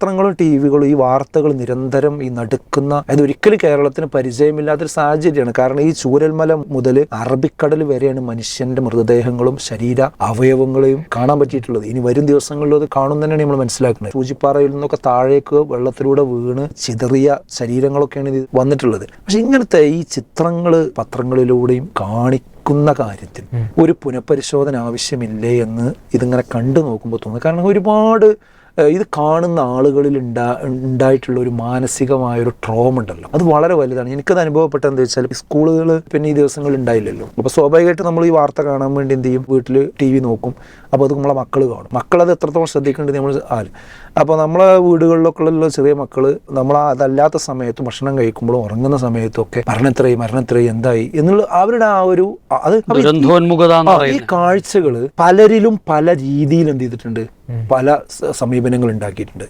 പത്രങ്ങളും ടി വികളും ഈ വാർത്തകൾ നിരന്തരം ഈ നടുക്കുന്ന അത് ഒരിക്കലും കേരളത്തിന് പരിചയമില്ലാത്തൊരു സാഹചര്യമാണ്. കാരണം ഈ ചൂരൽമല മുതൽ അറബിക്കടൽ വരെയാണ് മനുഷ്യന്റെ മൃതദേഹങ്ങളും ശരീര അവയവങ്ങളെയും കാണാൻ പറ്റിയിട്ടുള്ളത്. ഇനി വരും ദിവസങ്ങളിലും അത് കാണും തന്നെയാണ് നമ്മൾ മനസ്സിലാക്കുന്നത്. സൂചിപ്പാറയിൽ നിന്നൊക്കെ താഴേക്ക് വെള്ളത്തിലൂടെ വീണ് ചിതറിയ ശരീരങ്ങളൊക്കെയാണ് ഇത് വന്നിട്ടുള്ളത്. പക്ഷെ ഇങ്ങനത്തെ ഈ ചിത്രങ്ങൾ പത്രങ്ങളിലൂടെയും കാണിക്കുന്ന കാര്യത്തിൽ ഒരു പുനഃപരിശോധന ആവശ്യമില്ലേ എന്ന് ഇതിങ്ങനെ കണ്ടു നോക്കുമ്പോൾ തോന്നുന്നു. കാരണം ഒരുപാട് ഇത് കാണുന്ന ആളുകളിൽ ഉണ്ടാ ഉണ്ടായിട്ടുള്ള ഒരു മാനസികമായ ഒരു ട്രോം ഉണ്ടല്ലോ. അത് വളരെ വലുതാണ്. എനിക്കത് അനുഭവപ്പെട്ടത് എന്താ വെച്ചാൽ സ്കൂളുകൾ പിന്നെ ഈ ദിവസങ്ങളിൽ ഉണ്ടായില്ലല്ലോ. അപ്പോൾ സ്വാഭാവികമായിട്ട് നമ്മൾ ഈ വാർത്ത കാണാൻ വേണ്ടി എന്ത് ചെയ്യും? വീട്ടിൽ ടി വി നോക്കും. അപ്പോൾ അത് നമ്മളെ മക്കൾ കാണും. മക്കളത് എത്രത്തോളം ശ്രദ്ധിക്കേണ്ടത് നമ്മൾ ആര് അപ്പോൾ നമ്മളെ വീടുകളിലൊക്കെ ഉള്ള ചെറിയ മക്കൾ നമ്മൾ അതല്ലാത്ത സമയത്ത് ഭക്ഷണം കഴിക്കുമ്പോഴും ഉറങ്ങുന്ന സമയത്തും ഒക്കെ മരണത്രയി മരണത്രയി എന്തായി എന്നുള്ള അവരുടെ ആ ഒരു അത് ഈ- കാഴ്ചകൾ പലരിലും പല രീതിയിൽ എന്ത് ചെയ്തിട്ടുണ്ട്? പല സമീപനങ്ങൾ ഉണ്ടാക്കിയിട്ടുണ്ട്.